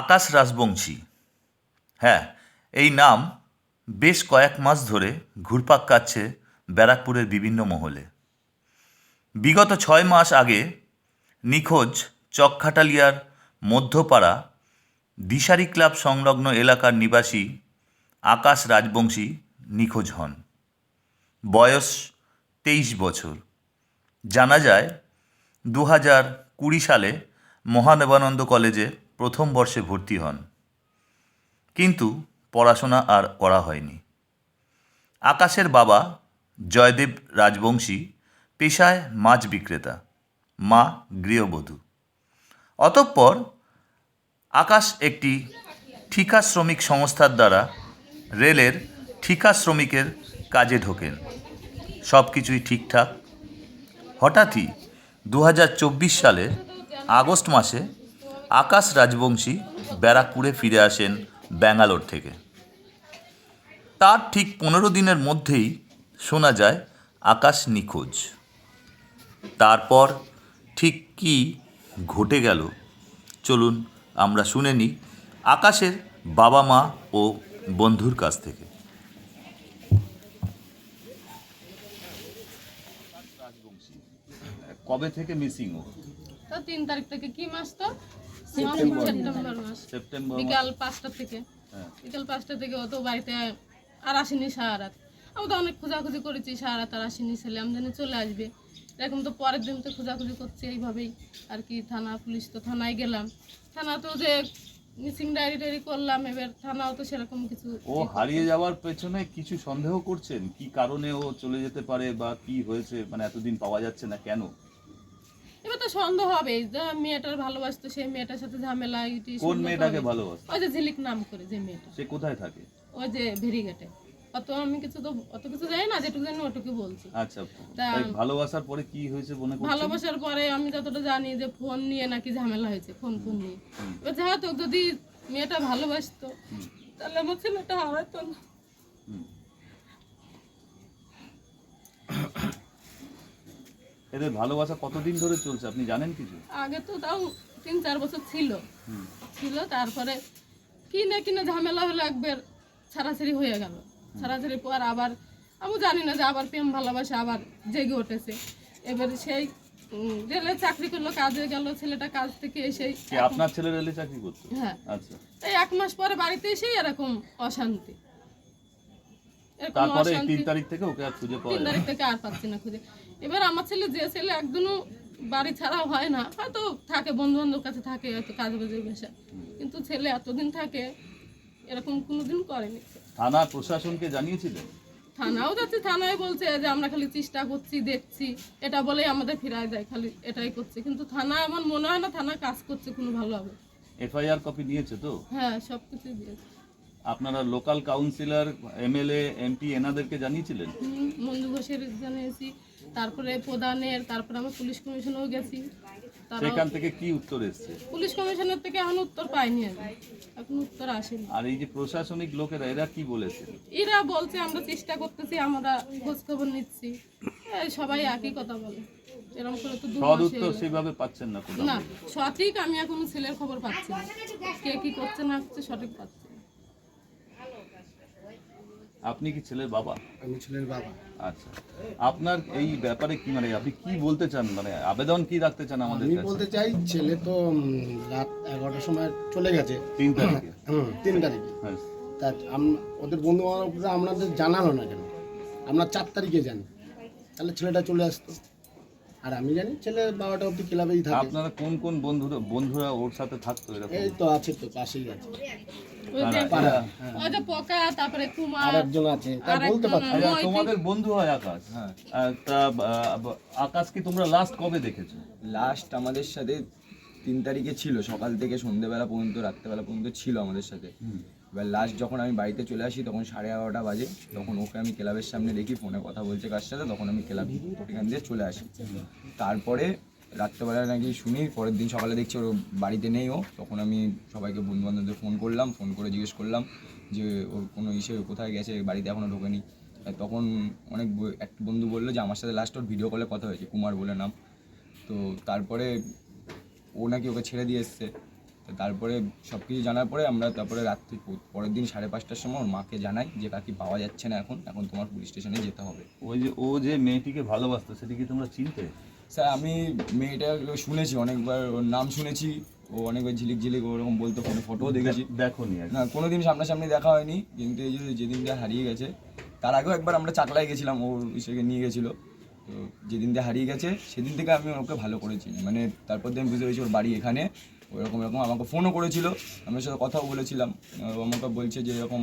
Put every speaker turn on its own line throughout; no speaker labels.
আকাশ রাজবংশী। হ্যাঁ এই নাম বেশ কয়েক মাস ধরে ঘুরপাক কাটছে ব্যারাকপুরের বিভিন্ন মহলে। বিগত ছয় মাস আগে নিখোঁজ চকখাটালিয়ার মধ্যপাড়া দিশারি ক্লাব সংলগ্ন এলাকার নিবাসী আকাশ রাজবংশী নিখোঁজ হন। বয়স তেইশ বছর। জানা যায় দু হাজার কুড়ি সালে মহাদেবানন্দ কলেজে প্রথম বর্ষে ভর্তি হন। কিন্তু পড়াশোনা আর করা হয়নি। আকাশের বাবা জয়দেব রাজবংশী পেশায় মাছ বিক্রেতা, মা গৃহবধূ। অতঃপর আকাশ একটি ঠিকা শ্রমিক সংস্থার দ্বারা রেলের ঠিকা শ্রমিকের কাজে ঢোকেন। সব কিছুই ঠিকঠাক। হঠাৎই দু সালের আগস্ট মাসে আকাশ রাজবংশী ব্যারাকপুরে ফিরে আসেন ব্যাঙ্গালোর থেকে। তার ঠিক পনেরো দিনের মধ্যেই শোনা যায় আকাশ নিখোঁজ। তারপর ঠিক কী ঘটে গেল? চলুন আমরা শুনে নিই আকাশের বাবা মা ও বন্ধুর কাছ থেকে। কবে থেকে মিসিং ও?
তো তিন তারিখ থেকে কি মাস তো
সেপ্টেম্বর।
সেপ্টেম্বর বিকাল পাঁচটা থেকে।
হ্যাঁ।
বিকাল পাঁচটা থেকে ও তো বাড়িতে আর আসেনি সারা আমি তো অনেক খোঁজাখুঁজি করেছি সারা রাত আর আসেনি ছেলে আমি জানি চলে আসবে। এরকম তো পরের দিন তো খোঁজাখুঁজি করছি এইভাবেই। আর কি থানা পুলিশ তো থানায় গেলাম। থানা তো যে মিসিং ডায়েরি টায়েরি করলাম এবার থানাও তো সেরকম কিছু
ও হারিয়ে যাওয়ার পেছনে কিছু সন্দেহ করছেন? কি কারণে ও চলে যেতে পারে বা কি হয়েছে? মানে এতদিন পাওয়া যাচ্ছে না কেন?
এবার তো সন্দেহ হবে যে মেয়েটার ভালোবাসতো সেই মেয়েটার সাথে ঝামেলা
কোন মেয়েটাকে
হবে।
ভালোবাসে
ওই যে ঝিলিক নাম করে যে মেয়েটা।
সে কোথায় থাকে?
ওই যে ভেরিঘাটে অত আমি কিছু তো অত কিছু জানি না যেটুকু জানি ওটুকু বলছি।
আচ্ছা তাই ভালোবাসার পরে কি হয়েছে মনে করছেন?
ভালোবাসার পরে আমি যতটা জানি যে ফোন নিয়ে নাকি ঝামেলা হয়েছে ফোন ফোন নিয়ে। এবার যেহেতু যদি মেয়েটা ভালোবাসতো তাহলে আমার ছেলেটা হারাতো না।
এদের ভালোবাসা কতদিন ধরে চলছে? আপনি জানেন কিছু?
আগে তো তাও তিন চার বছর ছিল। ছিল তারপরে কি না কি না ঝামেলা হলো একবার ছাড়াছাড়ি হয়ে গেল। ছাড়াছাড়ি পর আবার আমি জানি না যে আবার প্রেম ভালোবাসা আবার জেগে উঠেছে। এবার সেই রেলে চাকরি করল কাজে গেল ছেলেটা কাজ থেকে এসেই
কি আপনার ছেলে রেলে চাকরি করতো?
হ্যাঁ।
আচ্ছা।
এই এক মাস পরে বাড়িতে এসেই এরকম অশান্তি। এরকম
তারপরে তিন তারিখ থেকে ওকে আর খুঁজে পাওয়া
তিন তারিখ থেকে আর পাচ্ছি না খুঁজে। এবার আমার ছেলে যে ছেলে একদিনও বাড়ি ছাড়া হয় না হয়তো থাকে বন্ধু বান্ধব কাছে থাকে হয়তো কাজ বাজে বেশা কিন্তু ছেলে এতদিন থাকে এরকম কোনোদিন করেনি।
থানা প্রশাসনকে জানিয়েছিলেন
থানাও যাচ্ছে থানায় বলছে যে আমরা খালি চেষ্টা করছি দেখছি। এটা বলেই আমাদের ফিরায় যায় খালি এটাই করছে। কিন্তু থানা আমার মনে হয় না থানা কাজ করছে কোনো ভালোভাবে
এফআইআর কপি নিয়েছে তো?
হ্যাঁ সব কিছু দিয়েছে।
আপনারা লোকাল কাউন্সিলর এমএলএ এমপি এনাদেরকে জানিয়েছিলেন?
মঞ্জু ঘোষের জানিয়েছি। তারপরে প্রধানের তারপরে আমরা পুলিশ কমিশনেও গেছি।
সেখান থেকে কি উত্তর এসছে?
পুলিশ কমিশনের থেকে এখন উত্তর পাইনি আমি। এখন উত্তর আসেনি।
আর এই যে প্রশাসনিক লোকেরা এরা কি বলেছে?
এরা বলছে আমরা চেষ্টা করতেছি আমরা খোঁজ খবর নিচ্ছি সবাই একই কথা বলে। এরকম করে তো
সদ উত্তর সেভাবে পাচ্ছেন না
না সঠিক আমি এখন ছেলের খবর পাচ্ছি না। কে কি করছে না করছে সঠিক পাচ্ছি।
আপনি কি ছেলের বাবা?
আমি ছেলের বাবা।
আচ্ছা। আপনার এই ব্যাপারে কি মানে আপনি কি বলতে চান? মানে আবেদন কি রাখতে চান আমাদের
আমি বলতে চাই ছেলে তো রাত এগারোটার সময় চলে গেছে।
তিন তারিখে।
হুম তিন তারিখে।
হ্যাঁ।
তা ওদের বন্ধু বান্ধবরা আপনাদের জানালো না কেন? আমরা চার তারিখে জানি। তাহলে ছেলেটা চলে আসতো। আর আমি জানি ছেলে বাবাটা অব্দি ক্লাবেই থাকে।
আপনারা কোন কোন বন্ধুরা বন্ধুরা ওর সাথে থাকতো এরকম?
এই তো আছে তো পাশেই আছে।
ওই যে
কারা?
ওই যে পকা তারপরে কুমার
আর একজন আছে। তা
আর
বলতে
একজন
পারছি।
আচ্ছা,
মৈত্রী।
তোমাদের বন্ধু হয় আকাশ। হ্যাঁ। তা আকাশকে তোমরা লাস্ট কবে দেখেছ?
লাস্ট আমাদের সাথে তিন তারিখে ছিল। সকাল থেকে সন্ধ্যেবেলা পর্যন্ত রাত্রেবেলা পর্যন্ত ছিল আমাদের সাথে। এবার লাস্ট যখন আমি বাড়িতে চলে আসি তখন সাড়ে এগারোটা বাজে। তখন ওকে আমি ক্লাবের সামনে দেখি ফোনে কথা বলছে কার সাথে। তখন আমি ক্লাব এখান দিয়ে চলে আসি। তারপরে রাত্রেবেলা নাকি শুনি পরের দিন সকালে দেখছি ওর বাড়িতে নেই ও। তখন আমি সবাইকে বন্ধু বান্ধবদের ফোন করলাম ফোন করে জিজ্ঞেস করলাম যে ওর কোনো ইসে কোথায় গেছে, বাড়িতে এখনও ঢোকেনি। তখন অনেক এক বন্ধু বলল যে, আমার সাথে লাস্ট ওর ভিডিও কলে কথা হয়েছে, কুমার বলে নাম। তো তারপরে ও নাকি ওকে ছেড়ে দিয়ে এসছে। তারপরে সব কিছু জানার পরে আমরা তারপরে রাত্রি পরের দিন সাড়ে পাঁচটার সময় ওর মাকে জানাই যে, কাকি পাওয়া যাচ্ছে না এখন এখন তোমার পুলিশ স্টেশনে যেতে হবে।
ওই যে, ও যে মেয়েটিকে ভালোবাসতো, সেটি কি তোমরা চিনতে?
স্যার আমি মেয়েটা শুনেছি অনেকবার ওর নাম শুনেছি ও অনেকবার ঝিলিক ঝিলিক ওরকম বলতো ফোনে ফটোও দেখেছি।
দেখো নি
কোনোদিন সামনাসামনি দেখা হয়নি কিন্তু এই যে যেদিন দিয়ে হারিয়ে গেছে তার আগেও একবার আমরা চাকলায় গেছিলাম ও ইসেকে নিয়ে গেছিল। তো যেদিন দিয়ে হারিয়ে গেছে সেদিন থেকে আমি ওকে ভালো করেছি। মানে তারপর দিয়ে আমি বুঝতে পেরেছি ওর বাড়ি এখানে ওরকম এরকম আমাকে ফোনও করেছিল আমার সাথে কথাও বলেছিলাম। ও আমাকে বলছে যে এরকম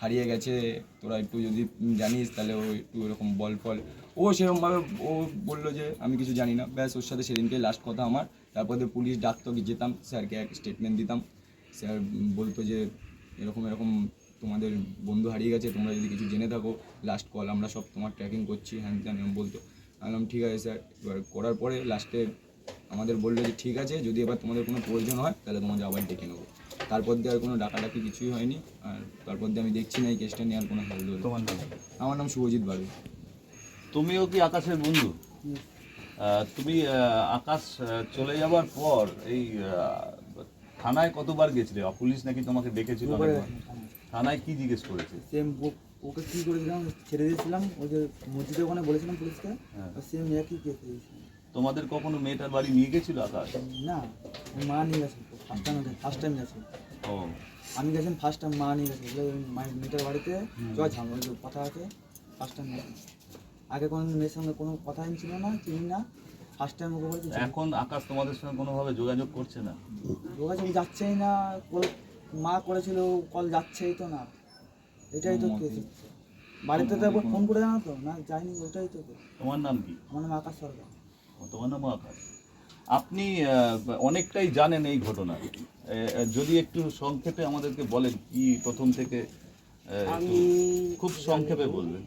হারিয়ে গেছে তোরা একটু যদি জানিস তাহলে ও একটু এরকম বল ফল। ও সেরকমভাবে ও বলল যে আমি কিছু জানি না। ব্যাস ওর সাথে সেদিনকে লাস্ট কথা আমার। তারপরে পুলিশ ডাকতো যেতাম। স্যারকে এক স্টেটমেন্ট দিতাম। স্যার বলতো যে এরকম এরকম তোমাদের বন্ধু হারিয়ে গেছে তোমরা যদি কিছু জেনে থাকো লাস্ট কল আমরা সব তোমার ট্র্যাকিং করছি। হ্যান ত্যান এরকম বলতো। আমি বললাম ঠিক আছে স্যার। এবার করার পরে লাস্টে আমাদের বলল যে ঠিক আছে যদি এবার তোমাদের কোনো প্রয়োজন হয় তাহলে তোমাদের আবার ডেকে নেব। তারপর দিয়ে আর কোনো ডাকাডাকি কিছুই হয়নি। আর তারপর দিয়ে আমি দেখছি না এই কেসটা নিয়ে আর কোনো হেল্প
তোমার নাম?
আমার নাম শুভজিৎ বাড়ি
তুমিও কি আকাশের বন্ধু? তুমি আকাশ চলে যাবার পর এই থানায় কতবার গেছিলে? পুলিশ নাকি তোমাকে ডেকেছিল থানায়। কি জিজ্ঞেস করেছে?
সেম ওকে কী করেছিলাম? ছেড়ে দিয়েছিলাম। ওই যে মসজিদের ওখানে বলেছিলাম পুলিশকে।
হ্যাঁ।
সেম একই কেস দিয়েছিলাম
তোমাদের কখনো মেয়েটার বাড়ি নিয়ে গেছিল আকাশ?
না মা নিয়ে গেছে। ফার্স্ট টাইম ফার্স্ট টাইম গেছে।
ও।
আমি গেছেন ফার্স্ট টাইম মা নিয়ে গেছে। মেয়েটার বাড়িতে চ ঝামেলা কথা আছে। ফার্স্ট টাইম গেছে। আগে কোনো মেয়ের সঙ্গে কোনো কথাই ছিল না চিনি না। ফার্স্ট টাইম ওকে বলছি
এখন আকাশ তোমাদের সঙ্গে কোনোভাবে যোগাযোগ করছে না?
যোগাযোগ যাচ্ছেই না কল মা করেছিল কল যাচ্ছেই তো না। এটাই তো কেস বাড়িতে তো একবার ফোন করে জানো তো? না যাইনি ওটাই তো।
তোমার নাম কি?
আমার নাম আকাশ সরকার।
ও, তোমার নাম আকাশ। আপনি অনেকটাই জানেন এই ঘটনা। যদি একটু সংক্ষেপে আমাদেরকে বলেন কি প্রথম থেকে খুব সংক্ষেপে বলবেন।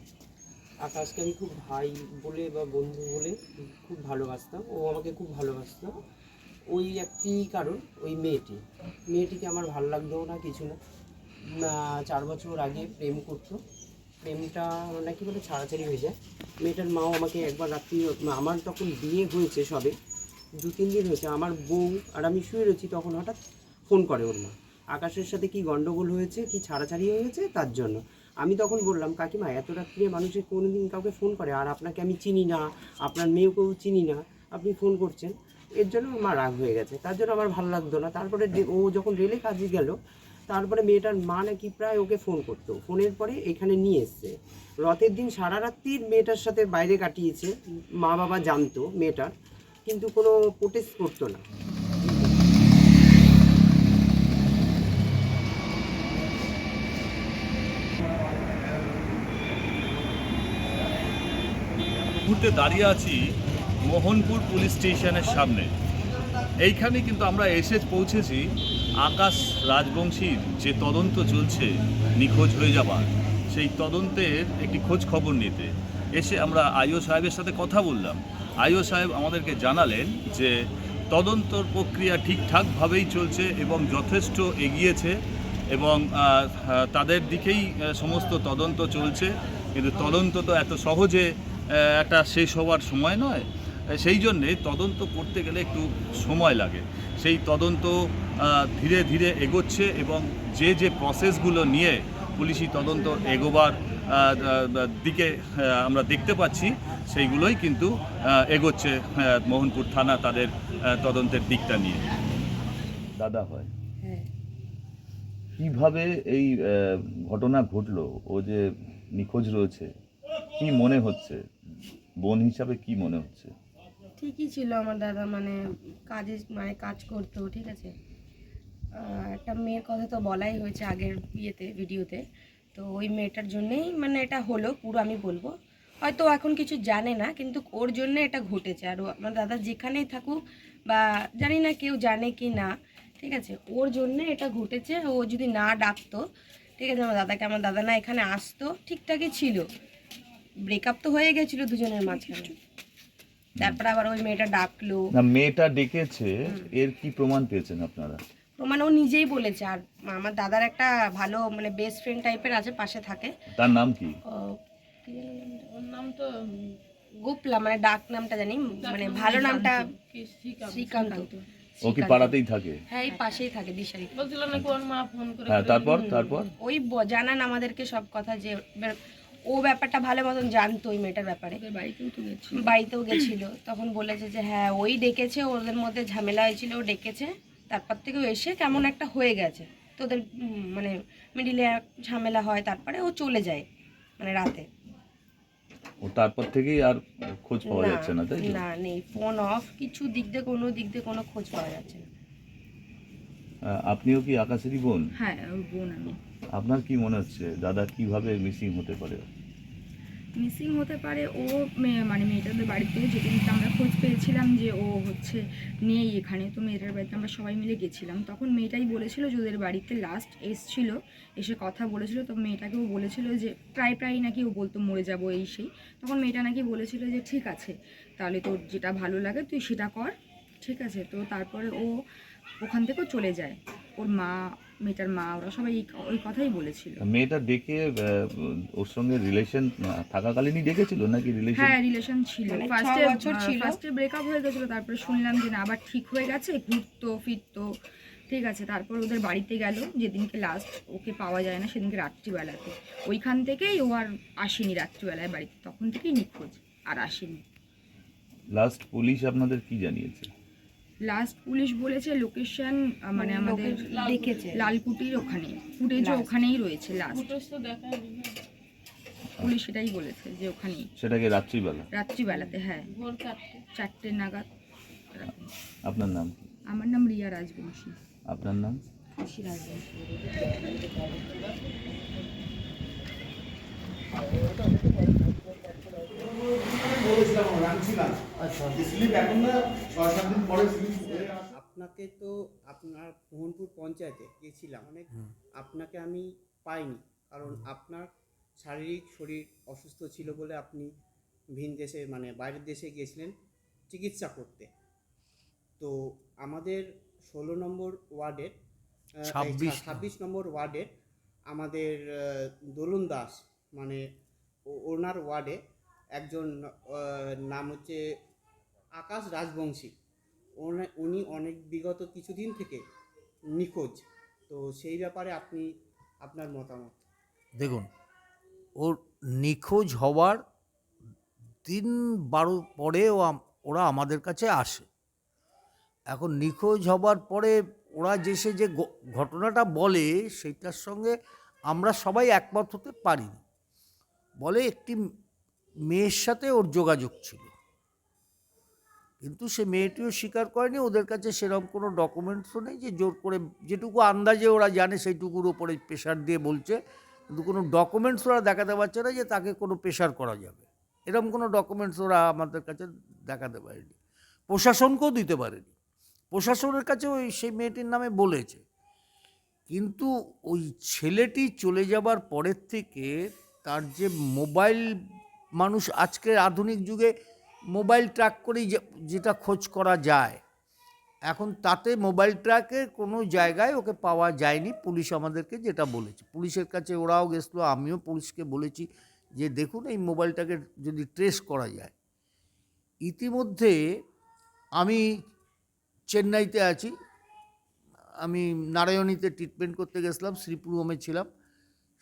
আকাশকে আমি খুব ভাই বলে বা বন্ধু বলে খুব ভালোবাসতাম। ও আমাকে খুব ভালোবাসতো। ওই একটি কারণ, ওই মেয়েটি। মেয়েটিকে আমার ভালো লাগতো না, কিছু না। চার বছর আগে প্রেম করতো। প্রেমটা নাকি বলে ছাড়াছাড়ি হয়ে যায়। মেয়েটার মাও আমাকে একবার রাত্রি, আমার তখন বিয়ে হয়েছে সবে, দু, তিন দিন হয়েছে। আমার বউ আর আমি শুয়ে রয়েছি তখন হঠাৎ ফোন করে ওর মা। আকাশের সাথে কি গন্ডগোল হয়েছে, কি ছাড়াছাড়ি হয়েছে তার জন্য। আমি তখন বললাম, কাকিমা, এত রাত্রে মানুষে কোনোদিন কাউকে ফোন করে? আর আপনাকে আমি চিনি না, আপনার মেয়েকেও চিনি না, আপনি ফোন করছেন। এর জন্য মা রাগ হয়ে গেছে। তার জন্য আমার ভালো লাগতো না। তারপরে ও যখন রেলে কাজে গেল, তারপরে মেয়েটার মা নাকি প্রায় ওকে ফোন করতো। ফোনের পরে এখানে নিয়ে এসছে। রথের দিন সারা রাত্রির মেয়েটার সাথে বাইরে কাটিয়েছে। মা বাবা জানতো মেয়েটার, কিন্তু কোনো প্রোটেস্ট করতো না।
মুহূর্তে দাঁড়িয়ে আছি মোহনপুর পুলিশ স্টেশনের সামনে। এইখানে কিন্তু আমরা এসে পৌঁছেছি আকাশ রাজবংশীর যে তদন্ত চলছে নিখোঁজ হয়ে যাবার। সেই তদন্তের একটি খোঁজ খবর নিতে। এসে আমরা আইও সাহেবের সাথে কথা বললাম। আইও সাহেব আমাদেরকে জানালেন যে তদন্তর প্রক্রিয়া ঠিকঠাকভাবেই চলছে এবং যথেষ্ট এগিয়েছে এবং তাদের দিকেই সমস্ত তদন্ত চলছে। কিন্তু তদন্ত তো এত সহজে একটা শেষ হওয়ার সময় নয়। সেই জন্যে তদন্ত করতে গেলে একটু সময় লাগে। সেই তদন্ত ধীরে ধীরে এগোচ্ছে এবং যে যে প্রসেসগুলো নিয়ে পুলিশি তদন্ত এগোবার দিকে আমরা দেখতে পাচ্ছি সেইগুলোই কিন্তু এগোচ্ছে মোহনপুর থানা তাদের তদন্তের দিকটা নিয়ে। দাদা হয়।
হ্যাঁ।
কীভাবে এই ঘটনা ঘটলো? ও যে নিখোঁজ রয়েছে কি মনে হচ্ছে? বোন হিসাবে কি মনে হচ্ছে?
ঠিকই ছিল আমার দাদা মানে কাজে মানে কাজ করতো, ঠিক আছে? একটা মেয়ের কথা তো বলাই হয়েছে আগের ইয়েতে, ভিডিওতে। তো ওই মেয়েটার জন্যেই মানে এটা হলো, পুরো আমি বলব। হয়তো এখন কিছু জানে না, কিন্তু ওর জন্য এটা ঘটেছে। আর আমার দাদা যেখানেই থাকুক বা জানি না কেউ জানে কি না, ঠিক আছে? ওর জন্য এটা ঘটেছে। ও যদি না ডাকতো, ঠিক আছে? আমার দাদাকে, আমার দাদা না এখানে আসতো, ঠিকঠাকই ছিল। ব্রেকআপ তো হয়ে গেছিল দুজনের মাঝখানে। তারপর আবার ওই মেয়েটা ডাকলো।
না মেয়েটা ডেকেছে এর কি প্রমাণ পেয়েছেন আপনারা?
প্রমাণ ও নিজেই বলেছে আর আমার দাদার একটা ভালো মানে বেস্ট ফ্রেন্ড টাইপের আছে পাশে থাকে।
তার নাম কি?
ওর নাম তো
গোপলা মানে ডাক নামটা জানি মানে ভালো নামটা
শ্রীকান্ত।
ও কি পাড়াতেই থাকে?
হ্যাঁ এই পাশেই থাকে দিশারি।
বলছিল নাকি ওর মা ফোন করে
হ্যাঁ তারপর তারপর?
ওই জানান আমাদেরকে সব কথা যে ও ব্যাপারটা ভালো মতন জানতো ওই মেয়েটার ব্যাপারে।
বাড়িতেও গেছিল।
তখন বলেছে যে হ্যাঁ ওই ডেকেছে ওদের মধ্যে ঝামেলা হয়েছিল ও ডেকেছে। তারপর থেকে এসে কেমন একটা হয়ে গেছে। তো ওদের মানে মিডিলে ঝামেলা হয় তারপরে ও চলে যায় মানে রাতে।
ও তারপর থেকেই আর খোঁজ পাওয়া যাচ্ছে না তাই
না নেই ফোন অফ কিছু দিক দিয়ে কোনো দিক দিয়ে কোনো খোঁজ পাওয়া যাচ্ছে না।
আপনিও কি আকাশেরই বোন?
হ্যাঁ ওর বোন আমি।
আপনার কি মনে হচ্ছে দাদা কীভাবে মিসিং হতে পারে?
মিসিং হতে পারে ও মানে মেয়েটাদের বাড়িতে যেদিনকে আমরা খোঁজ পেয়েছিলাম যে ও হচ্ছে নেই এখানে তো মেয়েটার বাড়িতে আমরা সবাই মিলে গেছিলাম। তখন মেয়েটাই বলেছিল যে ওদের বাড়িতে লাস্ট এসছিল এসে কথা বলেছিল তো মেয়েটাকেও বলেছিল যে প্রায় প্রায় নাকি ও বলতো মরে যাব এই সেই। তখন মেয়েটা নাকি বলেছিল যে ঠিক আছে তাহলে তোর যেটা ভালো লাগে তুই সেটা কর ঠিক আছে? তো তারপরে ও ওখান থেকেও চলে যায়। ওর মা মেয়েটার মা ওরা সবাই ওই কথাই বলেছিল।
মেয়েটা ডেকে আহ, ওর সঙ্গে রিলেশন থাকাকালীনই ডেকেছিল নাকি রিলেশন
হ্যাঁ রিলেশন ছিল।
মানে
ফার্স্টে
বছর ছিল।
ফার্স্টে ব্রেকআপ হয়ে গেছিল তারপরে শুনলাম যে না আবার ঠিক হয়ে গেছে ঘুরতো ফিরতো। ঠিক আছে তারপর ওদের বাড়িতে গেল। যেদিনকে লাস্ট ওকে পাওয়া যায় না সেদিনকে রাত্রিবেলাতে। ওইখান থেকেই ও আর আসেনি রাত্রিবেলায় বাড়িতে। তখন থেকেই নিখোঁজ আর আসেনি।
লাস্ট পুলিশ আপনাদের কি জানিয়েছে?
লাস্ট পুলিশ বলেছে লোকেশন মানে আমাদের
দেখেছে।
লালকুটির ওখানে ফুটেজও ওখানেই রয়েছে লাস্ট
ফুটেজ
পুলিশ সেটাই বলেছে যে ওখানেই।
সেটাকে রাত্রিবেলা?
রাত্রিবেলাতে হ্যাঁ।
ভোর চারটে।
চারটে নাগাদ।
আপনার নাম?
আমার নাম রিয়া রাজবংশী।
আপনার নাম?
আপনাকে তো আপনার মোহনপুর পঞ্চায়েতে গেছিলাম। অনেক আপনাকে আমি পাইনি। কারণ আপনার শারীরিক শরীর অসুস্থ ছিল বলে আপনি ভিন দেশে মানে বাইরের দেশে গিয়েছিলেন চিকিৎসা করতে। তো আমাদের ষোলো নম্বর ওয়ার্ডের ছাব্বিশ নম্বর। ওয়ার্ডের আমাদের দোলন দাস মানে ওনার ওয়ার্ডে একজন নাম হচ্ছে আকাশ রাজবংশী। উনি অনেক বিগত কিছুদিন থেকে নিখোঁজ। তো সেই ব্যাপারে আপনি, আপনার মতামত?
দেখুন, ওর নিখোঁজ হওয়ার দিন বারো, পরে ওরা আমাদের কাছে আসে। এখন নিখোঁজ হবার পরে ওরা যে সে যে ঘটনাটা বলে, সেইটার সঙ্গে আমরা সবাই একমত হতে পারি বলে একটি মেয়ের সাথে ওর যোগাযোগ ছিল। কিন্তু সে মেয়েটিও স্বীকার করেনি, ওদের কাছে সেরকম কোনো ডকুমেন্টসও নেই যে জোর করে যেটুকু আন্দাজে ওরা জানে সেইটুকুর ওপরে প্রেশার দিয়ে বলছে, কিন্তু কোনো ডকুমেন্টস ওরা দেখাতে পারছে না যে তাকে কোনো প্রেশার করা যাবে। এরকম কোনো ডকুমেন্টস ওরা আমাদের কাছে দেখাতে পারেনি। প্রশাসনকেও দিতে পারেনি। প্রশাসনের কাছে ওই সেই মেয়েটির নামে বলেছে। কিন্তু ওই ছেলেটি চলে যাবার পরের থেকে তার যে মোবাইল মানুষ আজকের আধুনিক যুগে মোবাইল ট্র্যাক করেই যেটা খোঁজ করা যায়। এখন তাতে মোবাইল ট্র্যাকের কোনো জায়গায় ওকে পাওয়া যায়নি। পুলিশ আমাদেরকে যেটা বলেছে। পুলিশের কাছে ওরাও গেছিল, আমিও পুলিশকে বলেছি যে, দেখুন, এই মোবাইলটাকে যদি ট্রেস করা যায়। ইতিমধ্যে আমি চেন্নাইতে আছি। আমি নারায়ণীতে ট্রিটমেন্ট করতে গেছিলাম শ্রীপুরমে ছিলাম।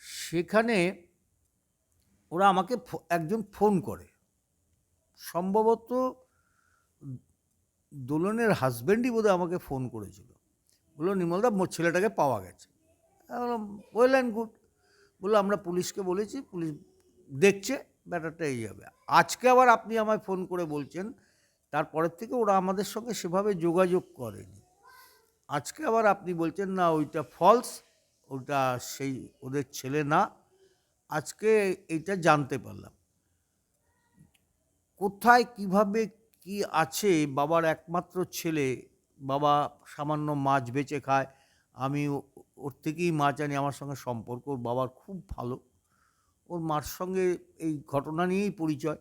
সেখানে ওরা আমাকে একজন ফোন করে। সম্ভবত দোলনের হাজব্যান্ডই বোধহয় আমাকে ফোন করেছিল। বলল নির্মলদা মোর ছেলেটাকে পাওয়া গেছে। Well and good. বলল, আমরা পুলিশকে বলেছি, পুলিশ দেখছে, ব্যাটারটা এই যাবে আজকে আবার আপনি আমায় ফোন করে বলছেন, তারপরের থেকে ওরা আমাদের সঙ্গে সেভাবে যোগাযোগ করেনি। আজকে আবার আপনি বলছেন, না, ওইটা ফলস ওটা সেই ওদের ছেলে না। আজকে এটা জানতে পারলাম। কোথায়, কীভাবে, কি আছে বাবার একমাত্র ছেলে? বাবা সামান্য মাছ বেচে খায়। আমি ওর থেকেই মাছ আনি, আমার সঙ্গে সম্পর্ক, ওর বাবার খুব ভালো। ওর মার সঙ্গে এই ঘটনা নিয়েই পরিচয়।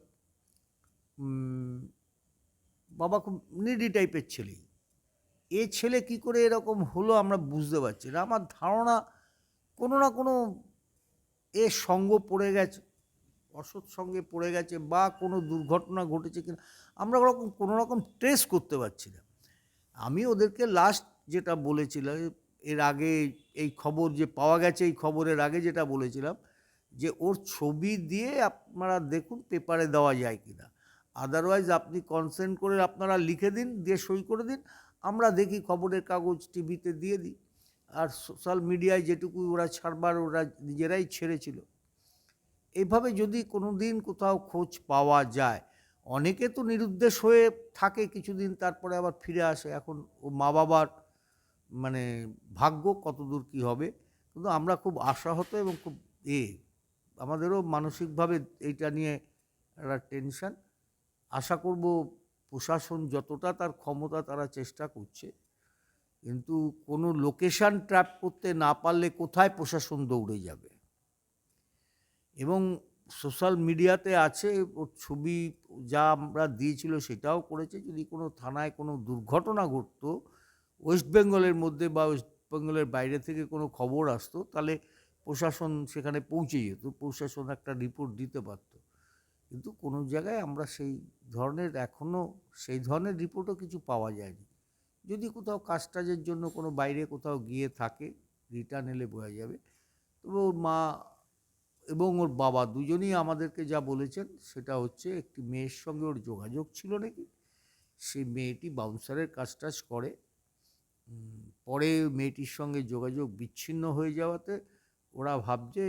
বাবা খুব নিডি টাইপের ছেলেই এ ছেলে কি করে এরকম হলো আমরা বুঝতে পারছি না। আমার ধারণা কোনো না কোনো এ সঙ্গ পড়ে গেছে, অসৎ সঙ্গে পড়ে গেছে বা কোনো দুর্ঘটনা ঘটেছে কিনা, আমরা ওরকম কোনো রকম ট্রেস করতে পারছি না। আমি ওদেরকে লাস্ট যেটা বলেছিলাম, এর আগে এই খবর যে পাওয়া গেছে, এই খবরের আগে যেটা বলেছিলাম, যে ওর ছবি দিয়ে আপনারা দেখুন পেপারে দেওয়া যায় কি না আদারওয়াইজ আপনি কনসেন্ট করে আপনারা লিখে দিন, দিয়ে সই করে দিন, আমরা দেখি খবরের কাগজ টিভিতে দিয়ে দিই। আর সোশ্যাল মিডিয়ায় যেটুকু ওরা ছাড়বার ওরা নিজেরাই ছেড়েছিল। এইভাবে যদি কোনো দিন কোথাও খোঁজ পাওয়া যায়, অনেকে তো নিরুদ্দেশ হয়ে থাকে কিছুদিন তারপরে আবার ফিরে আসে। এখন ও মা বাবার মানে ভাগ্য কতদূর কী হবে? কিন্তু আমরা খুব আশাহত এবং খুব এ, আমাদেরও মানসিকভাবে এইটা নিয়ে একটা টেনশন আশা করব প্রশাসন যতটা তার ক্ষমতা তারা চেষ্টা করছে। কিন্তু কোনো লোকেশান ট্র্যাপ করতে না পারলে কোথায় প্রশাসন দৌড়ে যাবে? এবং সোশ্যাল মিডিয়াতে আছে ওর ছবি যা আমরা দিয়েছিল সেটাও করেছে। যদি কোনো থানায় কোনো দুর্ঘটনা ঘটতো ওয়েস্ট বেঙ্গলের মধ্যে বা ওয়েস্ট বেঙ্গলের বাইরে থেকে কোনো খবর আসতো, তাহলে প্রশাসন সেখানে পৌঁছে যেত, প্রশাসন একটা রিপোর্ট দিতে পারত। কিন্তু কোনো জায়গায় আমরা সেই ধরনের এখনও সেই ধরনের রিপোর্টও কিছু পাওয়া যায়নি। যদি কোথাও কাজ টাজের জন্য কোনো বাইরে কোথাও গিয়ে থাকে রিটার্ন এলে বোঝা যাবে। তবে ওর মা এবং ওর বাবা দুজনেই আমাদেরকে যা বলেছেন, সেটা হচ্ছে একটি মেয়ের সঙ্গে ওর যোগাযোগ ছিল নাকি? সেই মেয়েটি বাউন্সারের কাজ টাজ করে পরে মেয়েটির সঙ্গে যোগাযোগ বিচ্ছিন্ন হয়ে যাওয়াতে ওরা ভাবছে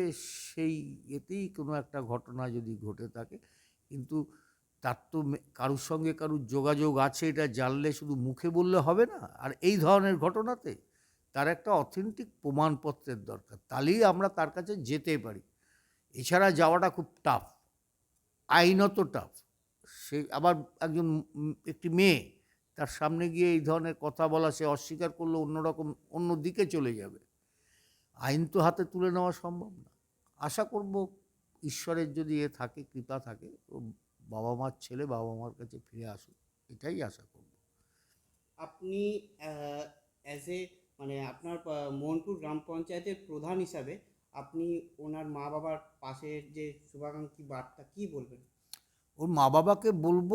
সেই এতেই কোনো একটা ঘটনা যদি ঘটে থাকে। কিন্তু তার তো কারুর সঙ্গে কারুর যোগাযোগ আছে, এটা জানলে শুধু মুখে বললে হবে না। আর এই ধরনের ঘটনাতে তার একটা অথেন্টিক প্রমাণপত্রের দরকার, তাহলেই আমরা তার কাছে যেতে পারি। এছাড়া যাওয়াটা খুব টাফ আইনত টাফ সে আবার একজন একটি মেয়ে, তার সামনে গিয়ে এই ধরনের কথা বলা, সে অস্বীকার করলে অন্যরকম, অন্য দিকে চলে যাবে। আইন তো হাতে তুলে নেওয়া সম্ভব না। আশা করব ঈশ্বরের যদি এ থাকে, কৃপা থাকে বাবা মার ছেলে বাবা মার কাছে ফিরে আসুক এটাই আশা করব।
আপনি অ্যাজ এ মানে আপনার আহ, মোহনপুর গ্রাম পঞ্চায়েতের প্রধান হিসাবে আপনি ওনার মা বাবার পাশের যে শুভাকাঙ্ক্ষী বার্তা কি বলবেন?
ওর মা বাবাকে বলব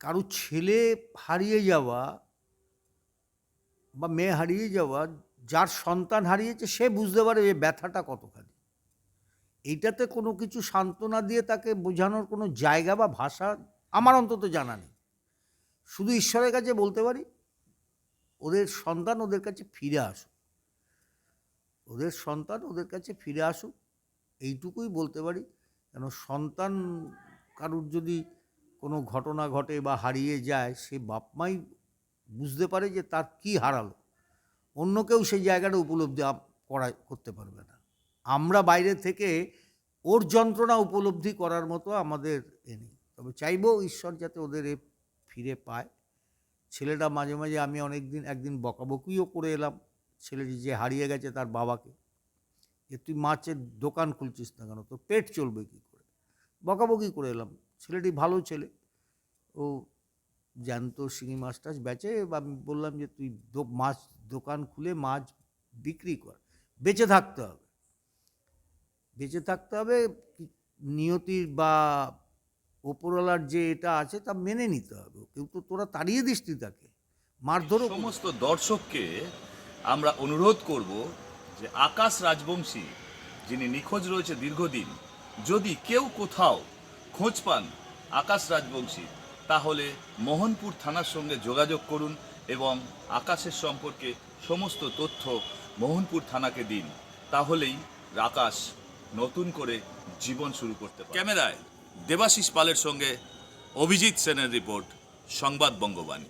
কারও ছেলে হারিয়ে যাওয়া বা মেয়ে হারিয়ে যাওয়া যার সন্তান হারিয়েছে সে বুঝতে পারে যে ব্যথাটা কতখানি। এইটাতে কোনো কিছু সান্ত্বনা দিয়ে তাকে বোঝানোর কোনো জায়গা বা ভাষা আমার অন্তত জানা নেই। শুধু ঈশ্বরের কাছে বলতে পারি, ওদের সন্তান ওদের কাছে ফিরে আসুক। ওদের সন্তান ওদের কাছে ফিরে আসুক, এইটুকুই বলতে পারি। কেন সন্তান কারুর যদি কোনো ঘটনা ঘটে বা হারিয়ে যায়, সে বাপমাই বুঝতে পারে যে তার কি হারালো। অন্য কেউ সেই জায়গাটা উপলব্ধি করা করতে পারবে না। আমরা বাইরে থেকে ওর যন্ত্রণা উপলব্ধি করার মতো আমাদের এ নেই। তবে চাইব ঈশ্বর যাতে ওদের এ ফিরে পায়। ছেলেটা মাঝে মাঝে আমি অনেক দিন একদিন বকাবকিও করে এলাম। ছেলেটি যে হারিয়ে গেছে তার বাবাকে। যে তুই মাছের দোকান খুলছিস না কেন? তোর পেট চলবে কী করে? বকাবকি করে এলাম। ছেলেটি ভালো ছেলে। ও জ্যান্ত শিঙি মাছ টাছ বেচে আমি বললাম যে তুই মাছ দোকান খুলে মাছ বিক্রি কর। বেঁচে থাকতে হবে। বেঁচে থাকতে হবে নিয়তির বা ওপরওয়ালার যে এটা আছে তা মেনে নিতে হবে। কিন্তু তোরা তাড়িয়ে তুই তাকে। মারধরও করিস।
সমস্ত দর্শককে আমরা অনুরোধ করব যে আকাশ রাজবংশী, যিনি নিখোঁজ রয়েছে দীর্ঘদিন, যদি কেউ কোথাও খোঁজ পান আকাশ রাজবংশী, তাহলে মোহনপুর থানার সঙ্গে যোগাযোগ করুন এবং আকাশের সম্পর্কে সমস্ত তথ্য মোহনপুর থানাকে দিন। তাহলেই আকাশ নতুন করে জীবন শুরু করতে পারে। ক্যামেরায় দেবাশিস পালের সঙ্গে অভিজিৎ সেনের রিপোর্ট, সংবাদ বঙ্গবাণী।